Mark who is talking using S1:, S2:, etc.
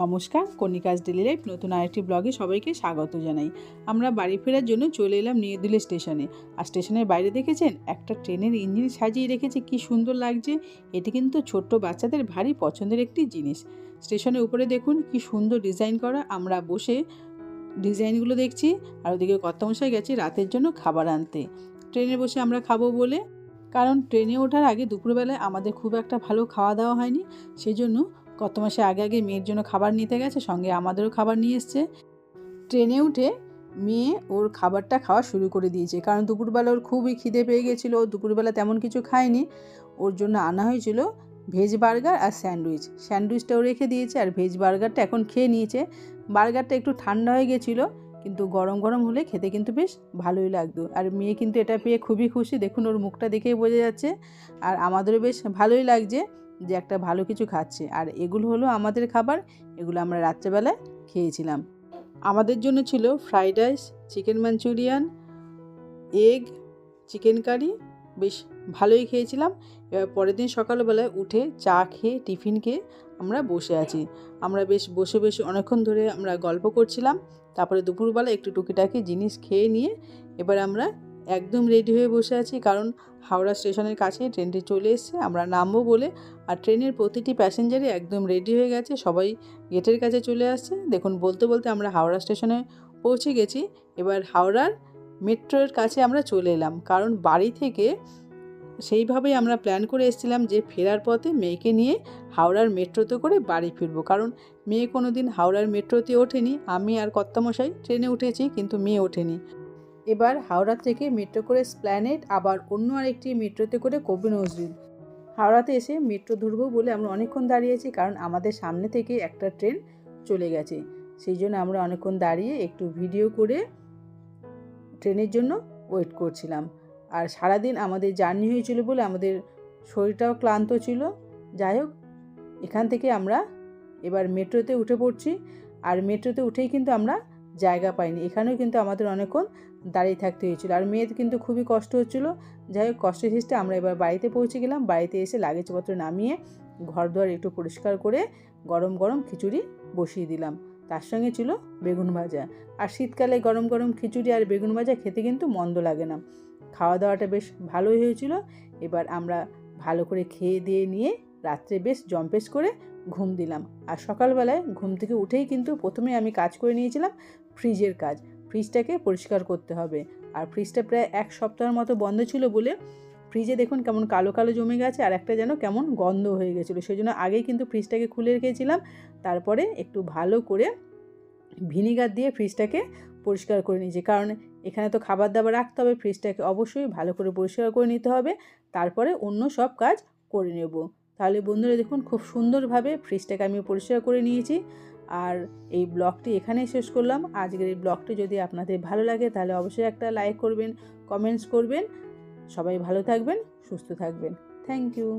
S1: নমস্কার কন্যিকাজ daily life নতুন আরেকটি ব্লগে সবাইকে স্বাগত জানাই। আমরা বাড়ি ফেরার জন্য চলে এলাম নিউদিল্লি স্টেশনে। আর স্টেশনের বাইরে দেখেছেন, একটা ট্রেনের ইঞ্জিন সাজিয়ে রেখেছে, কি সুন্দর লাগছে। এটি কিন্তু ছোট্ট বাচ্চাদের ভারী পছন্দের একটি জিনিস। স্টেশনের উপরে দেখুন, কি সুন্দর ডিজাইন করা। আমরা বসে ডিজাইনগুলো দেখছি, আর ওদিকে কর্তামশাই গেছি রাতের জন্য খাবার আনতে। ট্রেনে বসে আমরা খাব বলে। কারণ ট্রেনে ওঠার আগে দুপুরবেলায় আমাদের খুব একটা ভালো খাওয়া দাওয়া হয়নি। সেই জন্য কত মাসে আগে আগে মেয়ের জন্য খাবার নিতে গেছে, সঙ্গে আমাদেরও খাবার নিয়ে এসছে। ট্রেনে উঠে মেয়ে ওর খাবারটা খাওয়া শুরু করে দিয়েছে, কারণ দুপুরবেলা ওর খুবই খিদে পেয়ে গেছিল দুপুরবেলা তেমন কিছু খায়নি। ওর জন্য আনা হয়েছিল ভেজ বার্গার আর স্যান্ডউইচ। স্যান্ডউইচটাও রেখে দিয়েছে আর ভেজ বার্গারটা এখন খেয়ে নিয়েছে। বার্গারটা একটু ঠান্ডা হয়ে গেছিল, কিন্তু গরম গরম হলে খেতে কিন্তু বেশ ভালোই লাগতো। আর মেয়ে কিন্তু এটা পেয়ে খুবই খুশি, দেখুন ওর মুখটা দেখেই বোঝা যাচ্ছে। আর আমাদেরও বেশ ভালোই লাগছে। যে একটা ভালো কিছু খাচ্ছে। আর এগুলো হলো আমাদের খাবার, এগুলো আমরা রাত্রেবেলায় খেয়েছিলাম। আমাদের জন্য ছিল fried rice, chicken manchurian, egg, chicken curry, বেশ ভালোই খেয়েছিলাম। এবার পরের দিন সকালবেলায় উঠে চা খেয়ে, টিফিন খেয়ে আমরা বসে আছি। আমরা বেশ বসে বসে অনেকক্ষণ ধরে আমরা গল্প করছিলাম। তারপরে দুপুরবেলা একটু টুকিটাকি জিনিস খেয়ে নিয়ে এবার আমরা একদম রেডি হয়ে বসে আছি, কারণ হাওড়া স্টেশনের কাছে ট্রেনটি চলে এসছে, আমরা নামবো বলে, আর ট্রেনের প্রতিটি প্যাসেঞ্জারই একদম রেডি হয়ে গেছে, সবাই গেটের কাছে চলে আসছে। দেখুন, বলতে বলতে আমরা হাওড়া স্টেশনে পৌঁছে গেছি, এবার হাওড়ার মেট্রোর কাছে আমরা চলে এলাম, কারণ বাড়ি থেকে সেইভাবেই আমরা প্ল্যান করে এসেছিলাম যে ফেরার পথে মেয়েকে নিয়ে হাওড়ার মেট্রোতে করে বাড়ি ফিরবো, কারণ মেয়ে কোনো দিন হাওড়ার মেট্রোতে ওঠেনি, আমি আর কর্তামশাই ট্রেনে উঠেছি, কিন্তু মেয়ে ওঠেনি। এবার হাওড়া থেকে মেট্রো করে স্প্ল্যানেট, আবার অন্য আরেকটি মেট্রোতে করে কবি নজরুল। হাওড়াতে এসে মেট্রো ধরবো বলে আমরা অনেকক্ষণ দাঁড়িয়েছি কারণ আমাদের সামনে থেকে একটা ট্রেন চলে গেছে। সেই জন্য আমরা অনেকক্ষণ দাঁড়িয়ে একটু ভিডিও করে ট্রেনের জন্য ওয়েট করছিলাম। আর সারাদিন আমাদের জার্নি হয়েছিল বলে আমাদের শরীরটাও ক্লান্ত ছিল। যাই হোক, এখান থেকে আমরা এবার মেট্রোতে উঠে পড়ছি। আর মেট্রোতে উঠেই কিন্তু আমরা জায়গা পাইনি। এখানেও কিন্তু আমাদের অনেকক্ষণ দাঁড়িয়ে থাকতে হয়েছিল। আর মেয়ের কিন্তু খুবই কষ্ট হচ্ছিল। যাই হোক কষ্ট শেষে আমরা এবার বাড়িতে পৌঁছে গেলাম। বাড়িতে এসে লাগেজপত্র নামিয়ে ঘর দুয়ার একটু পরিষ্কার করে গরম গরম খিচুড়ি বসিয়ে দিলাম। তার সঙ্গে ছিল বেগুন ভাজা। আর শীতকালে গরম গরম খিচুড়ি আর বেগুন ভাজা খেতে কিন্তু মন্দ লাগে না। খাওয়া দাওয়াটা বেশ ভালোই হয়েছিল। এবার আমরা ভালো করে খেয়ে দিয়ে নিয়ে রাত্রে বেশ জম্পেস করে ঘুম দিলাম। আর সকালবেলায় ঘুম থেকে উঠেই কিন্তু প্রথমে আমি কাজ করে নিয়েছিলাম ফ্রিজের কাজ। ফ্রিজটাকে পরিষ্কার করতে হবে। আর ফ্রিজটা প্রায় এক সপ্তাহের মতো বন্ধ ছিল বলে ফ্রিজে দেখুন কেমন কালো কালো জমে গেছে আর একটা যেন কেমন গন্ধ হয়ে গেছিল। সেই জন্য আগেই কিন্তু ফ্রিজটাকে খুলে রেখেছিলাম। তারপরে একটু ভালো করে ভিনিগার দিয়ে ফ্রিজটাকে পরিষ্কার করে নিয়েছি। কারণ এখানে তো খাবার দাবার রাখতে হবে, ফ্রিজটাকে অবশ্যই ভালো করে পরিষ্কার করে নিতে হবে। তারপরে অন্য সব কাজ করে নেব। তাহলে বন্ধুরা দেখুন খুব সুন্দরভাবে ফ্রিজটাকে আমি পরিষ্কার করে নিয়েছি। আর এই ব্লগটি এখানেই শেষ করলাম। আজকের এই ব্লগটি যদি আপনাদের ভালো লাগে তাহলে অবশ্যই একটা লাইক করবেন কমেন্টস করবেন। সবাই ভালো থাকবেন, সুস্থ থাকবেন। Thank you